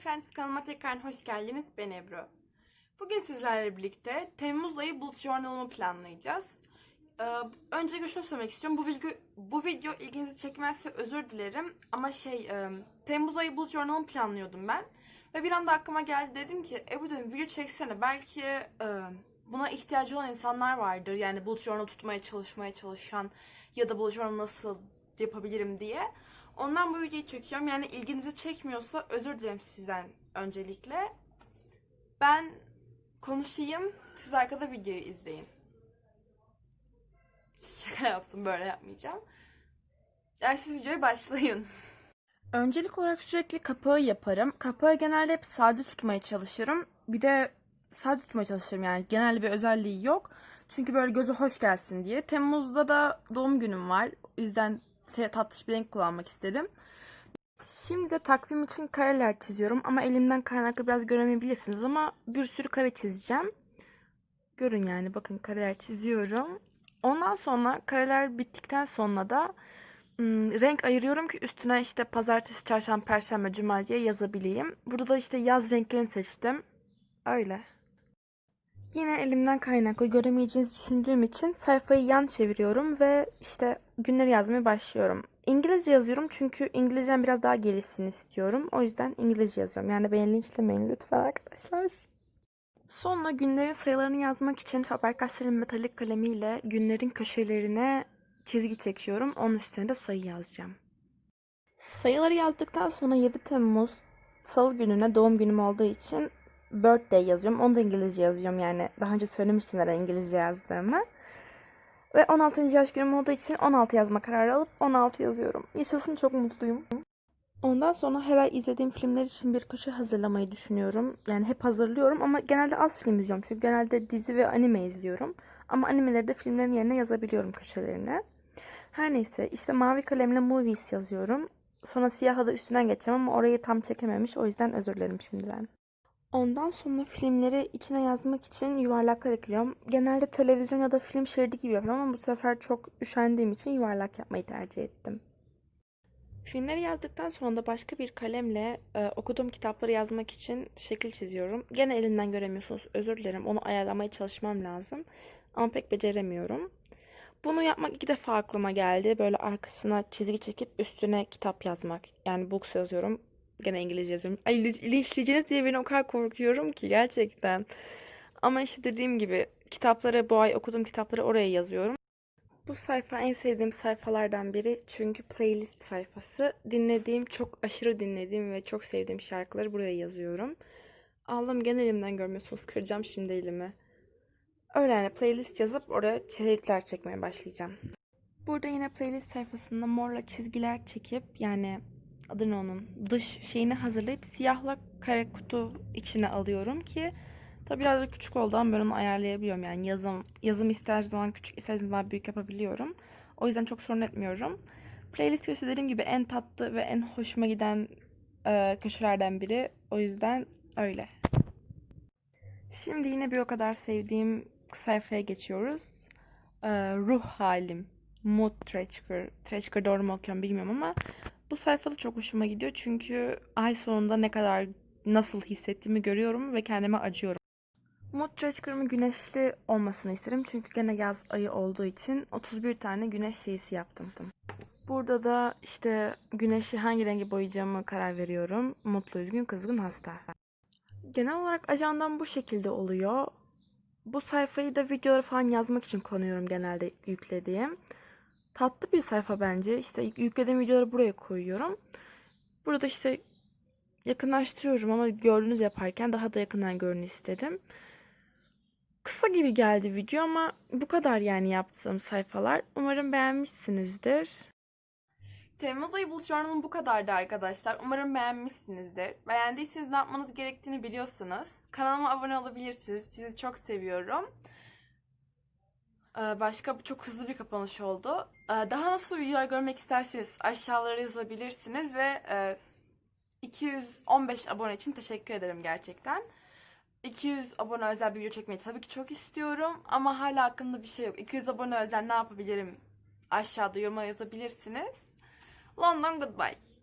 Friends kanalıma tekrar hoş geldiniz. Ben Ebru. Bugün sizlerle birlikte Temmuz ayı bullet journal'ımı planlayacağız. Ee, öncelikle şunu söylemek istiyorum. Bu video, bu video ilginizi çekmezse özür dilerim. Ama şey, e, Temmuz ayı bullet journal'ımı planlıyordum ben. Ve bir anda aklıma geldi. Dedim ki Ebru dedim video çeksene. Belki e, buna ihtiyacı olan insanlar vardır. Yani bullet journal tutmaya çalışmaya çalışan ya da bullet journal nasıl yapabilirim diye. Ondan bu videoyu çekiyorum. Yani ilginizi çekmiyorsa özür dilerim sizden öncelikle. Ben konuşayım. Siz arkada videoyu izleyin. Şaka yaptım. Böyle yapmayacağım. Yani siz videoya başlayın. Öncelik olarak sürekli kapağı yaparım. Kapağı genelde hep sade tutmaya çalışırım. Bir de sade tutmaya çalışırım yani. Genelde bir özelliği yok. Çünkü böyle gözü hoş gelsin diye. Temmuz'da da doğum günüm var. O yüzden tatlış bir renk kullanmak istedim. Şimdi de takvim için kareler çiziyorum ama elimden kaynaklı biraz göremeyebilirsiniz ama bir sürü kare çizeceğim. Görün yani bakın kareler çiziyorum. Ondan sonra kareler bittikten sonra da renk ayırıyorum ki üstüne işte pazartesi, çarşamba, perşembe, cuma diye yazabileyim. Burada da işte yaz renklerini seçtim. Öyle. Yine elimden kaynaklı göremeyeceğinizi düşündüğüm için sayfayı yan çeviriyorum ve işte günleri yazmaya başlıyorum. İngilizce yazıyorum çünkü İngilizcem biraz daha gelişsin istiyorum. O yüzden İngilizce yazıyorum. Yani beni linçlemeyin lütfen arkadaşlar. Sonra günlerin sayılarını yazmak için Faber-Castell'in metalik kalemiyle günlerin köşelerine çizgi çekiyorum. Onun üstüne de sayı yazacağım. Sayıları yazdıktan sonra 7 Temmuz Salı gününe doğum günüm olduğu için birthday yazıyorum. Onu da İngilizce yazıyorum yani. Daha önce söylemiştim neden İngilizce yazdığımı. Ve 16. yaş günüm olduğu için 16 yazma kararı alıp 16 yazıyorum. Yaşasın çok mutluyum. Ondan sonra her ay izlediğim filmler için bir köşe hazırlamayı düşünüyorum. Yani hep hazırlıyorum ama genelde az film izliyorum. Çünkü genelde dizi ve anime izliyorum. Ama animeleri de filmlerin yerine yazabiliyorum köşelerine. Her neyse işte mavi kalemle movies yazıyorum. Sonra siyah da üstünden geçeceğim ama orayı tam çekememiş. O yüzden özür dilerim şimdiden. Ondan sonra filmleri içine yazmak için yuvarlaklar ekliyorum. Genelde televizyon ya da film şeridi gibi yapıyorum ama bu sefer çok üşendiğim için yuvarlak yapmayı tercih ettim. Filmleri yazdıktan sonra da başka bir kalemle e, okuduğum kitapları yazmak için şekil çiziyorum. Gene elimden göremiyorsunuz. Özür dilerim. Onu ayarlamaya çalışmam lazım. Ama pek beceremiyorum. Bunu yapmak iki defa aklıma geldi. Böyle arkasına çizgi çekip üstüne kitap yazmak. Yani books yazıyorum. Gene İngilizce yazıyorum. Ay linçleyeceğiniz diye beni o kadar korkuyorum ki gerçekten. Ama işte dediğim gibi kitapları bu ay okuduğum kitapları oraya yazıyorum. Bu sayfa en sevdiğim sayfalardan biri çünkü playlist sayfası. Dinlediğim, çok aşırı dinlediğim ve çok sevdiğim şarkıları buraya yazıyorum. Allah'ım gene elimden görmüyorsunuz. Kıracağım şimdi elimi. Öyle yani playlist yazıp oraya şeritler çekmeye başlayacağım. Burada yine playlist sayfasında morla çizgiler çekip yani adı ne onun dış şeyini hazırlayıp siyahla kare kutu içine alıyorum ki tabi biraz da küçük oldu ama ben onu ayarlayabiliyorum yani yazım yazım ister zaman küçük ister zaman büyük yapabiliyorum. O yüzden çok sorun etmiyorum. Playlist köşesi dediğim gibi en tatlı ve en hoşuma giden e, köşelerden biri. O yüzden öyle. Şimdi yine bir o kadar sevdiğim sayfaya geçiyoruz. E, ruh halim. Mood Tracker. Tracker doğru mu okuyorum bilmiyorum ama bu sayfada çok hoşuma gidiyor çünkü ay sonunda ne kadar nasıl hissettiğimi görüyorum ve kendime acıyorum. Mood Tracker'ımın güneşli olmasını isterim çünkü gene yaz ayı olduğu için 31 tane güneş şeysi yaptım. Burada da işte güneşi hangi rengi boyayacağımı karar veriyorum. Mutlu, üzgün, kızgın, hasta. Genel olarak ajandam bu şekilde oluyor. Bu sayfayı da videoları falan yazmak için kullanıyorum genelde yüklediğim. Tatlı bir sayfa bence. İşte yüklediğim videoları buraya koyuyorum. Burada işte yakınlaştırıyorum ama gördüğünüz yaparken daha da yakından görün istedim. Kısa gibi geldi video ama bu kadar yani yaptığım sayfalar. Umarım beğenmişsinizdir. Temmuz ayı Bullet Journal'ım bu kadardı arkadaşlar. Umarım beğenmişsinizdir. Beğendiyseniz ne yapmanız gerektiğini biliyorsunuz. Kanalıma abone olabilirsiniz. Sizi çok seviyorum. Ee, Başka çok hızlı bir kapanış oldu. Ee, Daha nasıl videolar görmek isterseniz aşağılara yazabilirsiniz ve e, 215 abone için teşekkür ederim gerçekten. 200 abone özel bir video çekmeyi tabii ki çok istiyorum ama hala aklımda bir şey yok. 200 abone özel ne yapabilirim? Aşağıda yoruma yazabilirsiniz. London goodbye.